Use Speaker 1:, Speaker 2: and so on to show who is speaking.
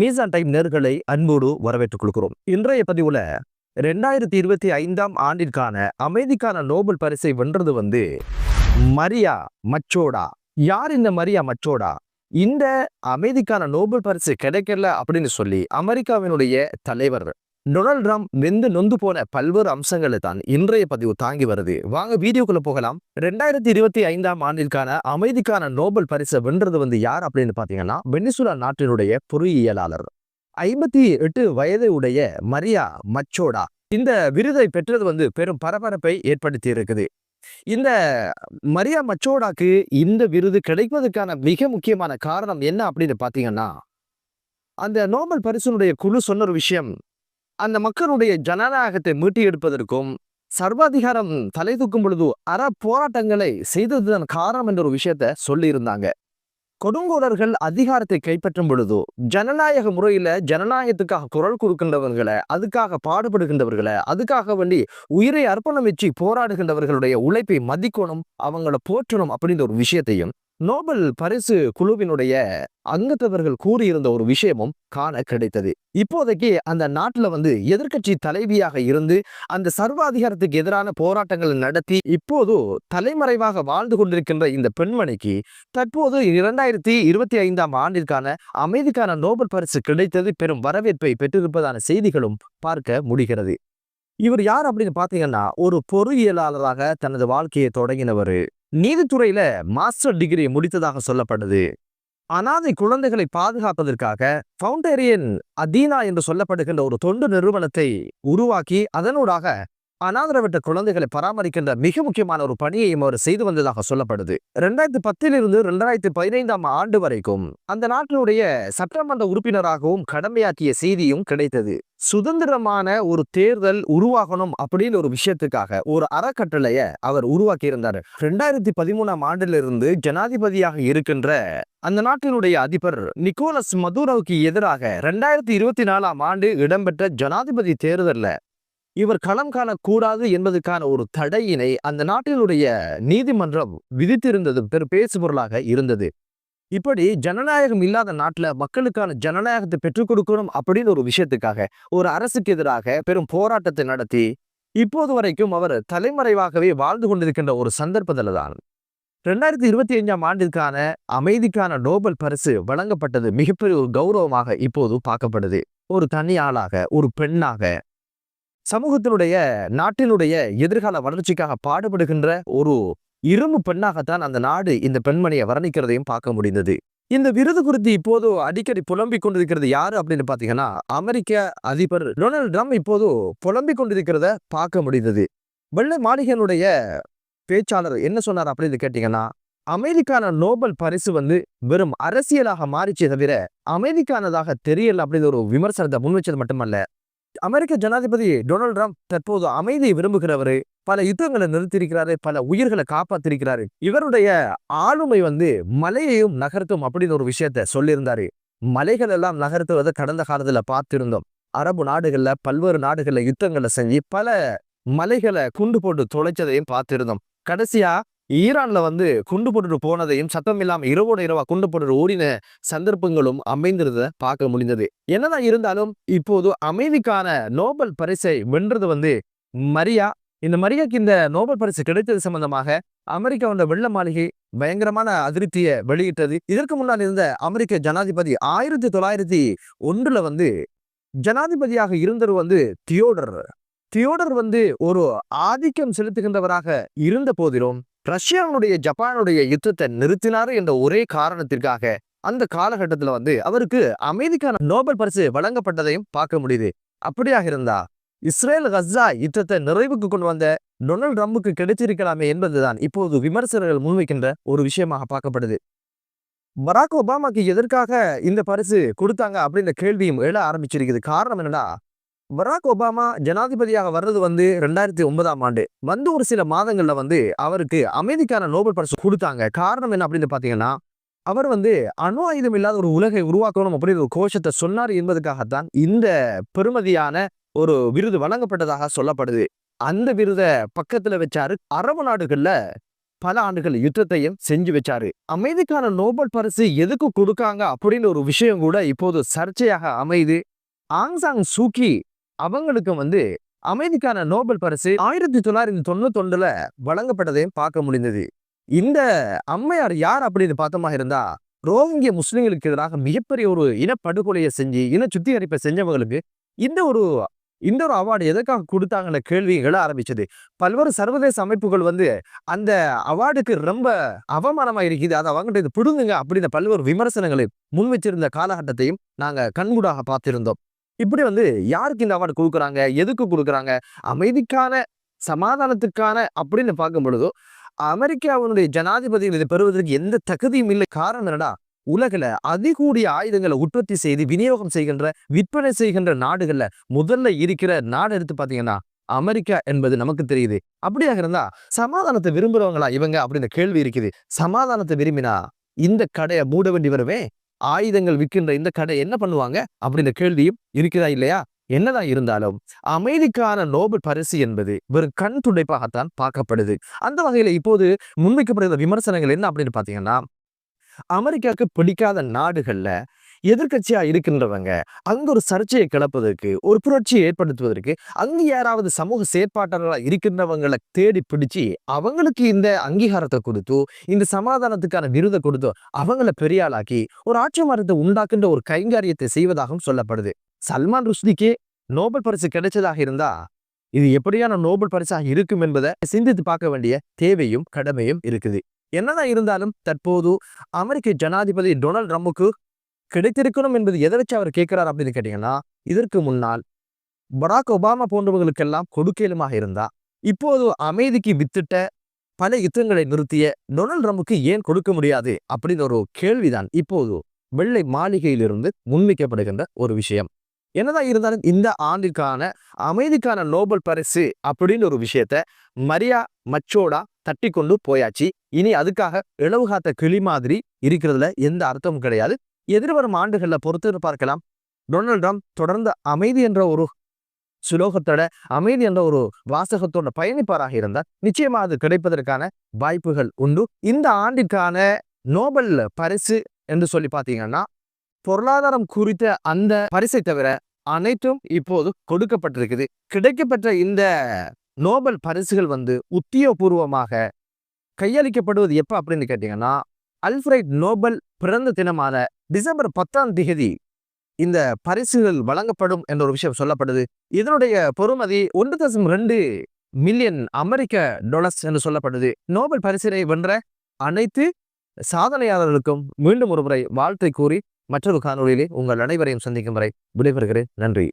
Speaker 1: மீசான் டைம் நேர்களை அன்போடு வரவேற்றுக் கொள்கிறோம். இன்றைய பதிவுல ரெண்டாயிரத்தி இருபத்தி ஐந்தாம் ஆண்டிற்கான அமைதிக்கான நோபல் பரிசை வென்றது வந்து மரியா மச்சோடா. யார் இந்த மரியா மச்சோடா? இந்த அமைதிக்கான நோபல் பரிசு கிடைக்கல அப்படின்னு சொல்லி அமெரிக்காவினுடைய தலைவர் டொனால்ட் ட்ரம்ப் வெந்து நொந்து போன பல்வேறு அம்சங்களை தான் இன்றைய பதிவு தாங்கி வருது. வாங்க வீடியோக்குள்ள போகலாம். ரெண்டாயிரத்தி இருபத்தி ஐந்தாம் ஆண்டிற்கான அமைதிக்கான நோபல் பரிசை வென்றது வந்து யார் அப்படின்னு பாத்தீங்கன்னா வெனிசுலா நாட்டினுடைய பொறியியலாளர். ஐம்பத்தி எட்டு வயது உடைய மரியா மச்சோடா இந்த விருதை பெற்றது வந்து பெரும் பரபரப்பை ஏற்படுத்தி இருக்குது. இந்த மரியா மச்சோடாக்கு இந்த விருது கிடைப்பதற்கான மிக முக்கியமான காரணம் என்ன அப்படின்னு பாத்தீங்கன்னா அந்த நோபல் பரிசுனுடைய குழு சொன்ன ஒரு விஷயம். அந்த மக்களுடைய ஜனநாயகத்தை மீட்டி எடுப்பதற்கும் சர்வாதிகாரம் தலை தூக்கும் பொழுது அற போராட்டங்களை செய்ததுதான் காரணம் என்ற ஒரு விஷயத்த சொல்லியிருந்தாங்க. கொடுங்கோலர்கள் அதிகாரத்தை கைப்பற்றும் பொழுது ஜனநாயக முறையில ஜனநாயகத்துக்காக குரல் கொடுக்கின்றவர்களை அதுக்காக பாடுபடுகின்றவர்களை அதுக்காக வேண்டி உயிரை அர்ப்பணம் வச்சு போராடுகின்றவர்களுடைய உழைப்பை மதிக்கணும் அவங்கள போற்றணும் அப்படின்ற ஒரு விஷயத்தையும் நோபல் பரிசு குழுவினுடைய அங்கத்தவர்கள் கூறியிருந்த ஒரு விஷயமும் காண கிடைத்தது. இப்போதைக்கு அந்த நாட்டுல வந்து எதிர்க்கட்சி தலைவியாக இருந்து அந்த சர்வாதிகாரத்துக்கு எதிரான போராட்டங்கள் நடத்தி இப்போது தலைமறைவாக வாழ்ந்து கொண்டிருக்கின்ற இந்த பெண்மணிக்கு தற்போது இரண்டாயிரத்தி இருபத்தி ஐந்தாம் ஆண்டிற்கான அமைதிக்கான நோபல் பரிசு கிடைத்தது பெரும் வரவேற்பை பெற்றிருப்பதான செய்திகளும் பார்க்க முடிகிறது. இவர் யார் அப்படின்னு பாத்தீங்கன்னா ஒரு பொறியியலாளராக தனது வாழ்க்கையை தொடங்கினவர். நீதித்துறையில மாஸ்டர் டிகிரி முடித்ததாக சொல்லப்படுது. அனாதை குழந்தைகளை பாதுகாப்பதற்காக ஃபவுண்டேரியன் அதீனா என்று சொல்லப்படுகின்ற ஒரு தொண்டு நிறுவனத்தை உருவாக்கி அதனூடாக அனாதரவற்ற குழந்தைகளை பராமரிக்கின்ற மிக முக்கியமான ஒரு பணியையும் அவர் செய்து வந்ததாக சொல்லப்படுது. ரெண்டாயிரத்தி பத்திலிருந்து ரெண்டாயிரத்தி பதினைந்தாம் ஆண்டு வரைக்கும் அந்த நாட்டினுடைய சட்டமன்ற உறுப்பினராகவும் கடமையாற்றிய செய்தியும் கிடைத்தது. சுதந்திரமான ஒரு தேர்தல் உருவாகணும் அப்படின்னு ஒரு விஷயத்துக்காக ஒரு அறக்கட்டளைய அவர் உருவாக்கி இருந்தார் ரெண்டாயிரத்தி பதிமூணாம் ஆண்டிலிருந்து ஜனாதிபதியாக இருக்கின்ற அந்த நாட்டினுடைய அதிபர் நிக்கோலஸ் மதுரோவுக்கு எதிராக ரெண்டாயிரத்தி இருபத்தி நாலாம் ஆண்டு இடம்பெற்ற ஜனாதிபதி தேர்தலில் இவர் களம் காணக்கூடாது என்பதற்கான ஒரு தடையினை அந்த நாட்டினுடைய நீதிமன்றம் விதித்திருந்தது பெரும் பேசுபொருளாக இருந்தது. இப்படி ஜனநாயகம் இல்லாத நாட்டுல மக்களுக்கான ஜனநாயகத்தை பெற்றுக் கொடுக்கணும் அப்படின்னு ஒரு விஷயத்துக்காக ஒரு அரசுக்கு எதிராக பெரும் போராட்டத்தை நடத்தி இப்போது வரைக்கும் அவர் தலைமறைவாகவே வாழ்ந்து கொண்டிருக்கின்ற ஒரு சந்தர்ப்பத்தில் தான். ரெண்டாயிரத்தி இருபத்தி அஞ்சாம் ஆண்டிற்கான அமைதிக்கான நோபல் பரிசு வழங்கப்பட்டது மிகப்பெரிய ஒரு கௌரவமாக இப்போது பார்க்கப்படுது. ஒரு தனி ஆளாக ஒரு பெண்ணாக சமூகத்தினுடைய நாட்டினுடைய எதிர்கால வளர்ச்சிக்காக பாடுபடுகின்ற ஒரு இரும்பு பெண்ணாகத்தான் அந்த நாடு இந்த பெண்மணியை வர்ணிக்கிறதையும் பார்க்க முடிந்தது. இந்த விருது குறித்து இப்போது அடிக்கடி புலம்பிக் கொண்டிருக்கிறது யாரு அப்படின்னு பாத்தீங்கன்னா அமெரிக்க அதிபர் டொனால்டு ட்ரம்ப் இப்போது புலம்பிக் கொண்டிருக்கிறத பார்க்க முடிந்தது. வெள்ளை மாளிகையினுடைய பேச்சாளர் என்ன சொன்னார் அப்படின்னு கேட்டீங்கன்னா அமெரிக்கான நோபல் பரிசு வந்து வெறும் அரசியலாக மாறிச்சே தவிர அமெரிக்கானதாக தெரியல அப்படின்னு ஒரு விமர்சனத்தை முன்வச்சது மட்டுமல்ல அமெரிக்க ஜனாதிபதி டொனால்டு ட்ரம்ப் தற்போது அமைதியை விரும்புகிறவரு பல யுத்தங்களை நிறுத்தியிருக்கிறாரு பல உயிர்களை காப்பாத்திருக்கிறாரு. இவருடைய ஆளுமை வந்து மலையையும் நகர்த்தும் அப்படின்னு ஒரு விஷயத்த சொல்லியிருந்தாரு. மலைகள் எல்லாம் நகர்த்துவதை கடந்த காலத்துல பார்த்திருந்தோம். அரபு நாடுகள்ல பல்வேறு நாடுகள்ல யுத்தங்களை செஞ்சு பல மலைகளை குண்டு போட்டு தொலைச்சதையும் பார்த்திருந்தோம். கடைசியா ஈரான்ல வந்து குண்டு போட்டுட்டு போனதையும் சத்தம் இல்லாம இரவோட இரவா குண்டு போட்டுட்டு ஓடின சந்தர்ப்பங்களும் அமைந்திருந்த பார்க்க முடிந்தது. என்னதான் இருந்தாலும் இப்போது அமைதிக்கான நோபல் பரிசை வென்றது வந்து மரியா. இந்த மரியாக்கு இந்த நோபல் பரிசு கிடைத்தது சம்பந்தமாக அமெரிக்காவோட வெள்ள மாளிகை பயங்கரமான அதிருப்தியை வெளியிட்டது. இதற்கு முன்னால் இருந்த அமெரிக்க ஜனாதிபதி ஆயிரத்தி தொள்ளாயிரத்தி ஒன்றுல வந்து ஜனாதிபதியாக இருந்தவர் வந்து தியோடர். தியோடர் வந்து ஒரு ஆதிக்கம் செலுத்துகின்றவராக இருந்த போதிலும் ரஷ்யாவுடைய ஜப்பானுடைய யுத்தத்தை நிறுத்தினார் என்ற ஒரே காரணத்திற்காக அந்த காலகட்டத்தில் வந்து அவருக்கு அமைதிக்கான நோபல் பரிசு வழங்கப்பட்டதையும் பார்க்க முடியுது. அப்படியாக இருந்தா இஸ்ரேல் கஸ்ஸா யுத்தத்தை நிறைவுக்கு கொண்டு வந்த டொனால்ட் ட்ரம்புக்கு கிடைச்சிருக்கலாமே என்பதுதான் இப்போது விமர்சகர்கள் முன்வைக்கின்ற ஒரு விஷயமாக பார்க்கப்படுது. பராக் ஒபாமாக்கு எதற்காக இந்த பரிசு கொடுத்தாங்க அப்படின்ற கேள்வியும் எழ ஆரம்பிச்சிருக்குது. காரணம் என்னன்னா பராக் ஒபாமா ஜனாதிபதியாக வர்றது வந்து ரெண்டாயிரத்தி ஒன்பதாம் ஆண்டு. வந்து ஒரு சில மாதங்கள்ல வந்து அவருக்கு அமைதிக்கான நோபல் பரிசு கொடுத்தாங்க. காரணம் என்ன அப்படின்னு பாத்தீங்கன்னா அவர் வந்து அணு ஆயுதம் இல்லாத ஒரு உலகை உருவாக்கணும் அப்படின்னு ஒரு கோஷத்தை சொன்னார் என்பதற்காகத்தான் இந்த பெருமதியான ஒரு விருது வழங்கப்பட்டதாக சொல்லப்படுது. அந்த விருதை பக்கத்துல வச்சாரு. அரபு நாடுகள்ல பல ஆண்டுகள் யுத்தத்தையும் செஞ்சு வச்சாரு. அமைதிக்கான நோபல் பரிசு எதுக்கு கொடுக்காங்க அப்படின்னு ஒரு விஷயம் கூட இப்போது சர்ச்சையாக அமைது ஆங்சாங் சூக்கி அவங்களுக்கு வந்து அமைதிக்கான நோபல் பரிசு ஆயிரத்தி தொள்ளாயிரத்தி தொண்ணூத்தி ஒன்றுல வழங்கப்பட்டதையும் பார்க்க முடிந்தது. இந்த அம்மையார் யார் அப்படின்னு பார்த்தோமா இருந்தா ரோஹிங்கிய முஸ்லிம்களுக்கு எதிராக மிகப்பெரிய ஒரு இனப்படுகொலையை செஞ்சு இன சுத்திகரிப்பை செஞ்சவங்களுக்கு இந்த ஒரு இந்த ஒரு அவார்டு எதற்காக கொடுத்தாங்கன்ற கேள்வி எழ ஆரம்பிச்சது. பல்வேறு சர்வதேச அமைப்புகள் வந்து அந்த அவார்டுக்கு ரொம்ப அவமானமா இருக்குது அதை அவங்ககிட்ட இது பிடுங்குங்க அப்படின்ற பல்வேறு விமர்சனங்களை முன் வச்சிருந்த காலகட்டத்தையும் நாங்க கண்கூடாக பார்த்திருந்தோம். இப்படி வந்து யாருக்கு இந்த அவார்டு கொடுக்குறாங்க? எதுக்கு கொடுக்குறாங்க? அமைதிக்கான சமாதானத்துக்கான அப்படின்னு பார்க்கும் பொழுதோ அமெரிக்காவினுடைய ஜனாதிபதிகள் இதை பெறுவதற்கு எந்த தகுதியும் இல்லை. காரணம் என்னடா உலகில அதிகூடிய ஆயுதங்களை உற்பத்தி செய்து விநியோகம் செய்கின்ற விற்பனை செய்கின்ற நாடுகள்ல முதல்ல இருக்கிற நாடு எடுத்து பாத்தீங்கன்னா அமெரிக்கா என்பது நமக்கு தெரியுது. அப்படியாக இருந்தா சமாதானத்தை விரும்புறவங்களா இவங்க? அப்படின்ற கேள்வி இருக்குது. சமாதானத்தை விரும்பினா இந்த கடையை மூட வேண்டி வருவேன் ஆயுதங்கள் விற்கின்ற இந்த கடை என்ன பண்ணுவாங்க? அப்படின்ற கேள்வியும் இருக்கிறதா இல்லையா? என்னதான் இருந்தாலும் அமைதிக்கான நோபல் பரிசு என்பது வெறும் கண் துடைப்பாகத்தான் பார்க்கப்படுது. அந்த வகையில இப்போது முன்வைக்கப்படுகிற விமர்சனங்கள் என்ன அப்படின்னு பாத்தீங்கன்னா அமெரிக்காவுக்கு பிடிக்காத நாடுகள்ல எதிர்கட்சியா இருக்கின்றவங்க அங்க ஒரு சர்ச்சையை கிளப்பதற்கு ஒரு புரட்சியை ஏற்படுத்துவதற்கு அங்கு யாராவது சமூக செயற்பாட்டாளர்களா இருக்கின்றவங்களை தேடி பிடிச்சு அவங்களுக்கு இந்த அங்கீகாரத்தை கொடுத்து இந்த சமாதானத்துக்கான விருதை கொடுத்து அவங்கள பெரியாளாக்கி ஒரு ஆட்சி மரத்தை உண்டாக்குன்ற ஒரு கைங்காரியத்தை செய்வதாகவும் சொல்லப்படுது. சல்மான் ருஷ்டிக்கே நோபல் பரிசு கிடைச்சதாக இருந்தா இது எப்படியான நோபல் பரிசாக இருக்கும் என்பதை சிந்தித்து பார்க்க வேண்டிய தேவையும் கடமையும் இருக்குது. என்னதான் இருந்தாலும் தற்போது அமெரிக்க ஜனாதிபதி டொனால்ட் ட்ரம்புக்கு கிடைத்திருக்கணும் என்பது எதை வச்சு அவர் கேட்கிறார் அப்படின்னு கேட்டீங்கன்னா இதற்கு முன்னால் பராக் ஒபாமா போன்றவர்களுக்கெல்லாம் கொடுக்கலுமாக இருந்தா இப்போது அமைதிக்கு வித்திட்ட பல யுத்தங்களை நிறுத்திய டொனால்ட் ட்ரம்புக்கு ஏன் கொடுக்க முடியாது அப்படின்னு ஒரு கேள்விதான் இப்போது வெள்ளை மாளிகையிலிருந்து முன்வைக்கப்படுகின்ற ஒரு விஷயம். என்னதான் இருந்தாலும் இந்த ஆண்டிற்கான அமைதிக்கான நோபல் பரிசு அப்படின்னு ஒரு விஷயத்த மரியா மச்சோடா தட்டி கொண்டு போயாச்சு. இனி அதுக்காக இளவு காத்த கிளி மாதிரி இருக்கிறதுல எந்த அர்த்தமும் கிடையாது. எதிர்வரும் ஆண்டுகளில் பொறுத்து பார்க்கலாம். டொனால்ட் ட்ரம்ப் தொடர்ந்து அமைதி என்ற ஒரு சுலோகத்தோட அமைதி என்ற ஒரு வாசகத்தோட பயணிப்பாராக இருந்தால் நிச்சயமா அது கிடைப்பதற்கான வாய்ப்புகள் உண்டு. இந்த ஆண்டிற்கான நோபல் பரிசு என்று சொல்லி பார்த்தீங்கன்னா பொருளாதாரம் குறித்த அந்த பரிசை தவிர அனைத்தும் இப்போது கொடுக்கப்பட்டிருக்குது. கிடைக்கப்பட்ட இந்த நோபல் பரிசுகள் வந்து உத்தியோகபூர்வமாக கையளிக்கப்படுவது எப்ப அப்படின்னு கேட்டீங்கன்னா அல்ஃபிரைட் நோபல் பிறந்த தினமான டிசம்பர் பத்தாம் தேதி இந்த பரிசுகள் வழங்கப்படும் என்ற ஒரு விஷயம் சொல்லப்படுது. இதனுடைய பொறுமதி ஒன்று தசம் ரெண்டு மில்லியன் அமெரிக்க டாலர்ஸ் என்று சொல்லப்படுது. நோபல் பரிசினை வென்ற அனைத்து சாதனையாளர்களுக்கும் மீண்டும் ஒரு முறை வாழ்த்தை கூறி மற்றொரு காணொலியிலே உங்கள் அனைவரையும் சந்திக்கும் வரை விடைபெறுகிறேன். நன்றி.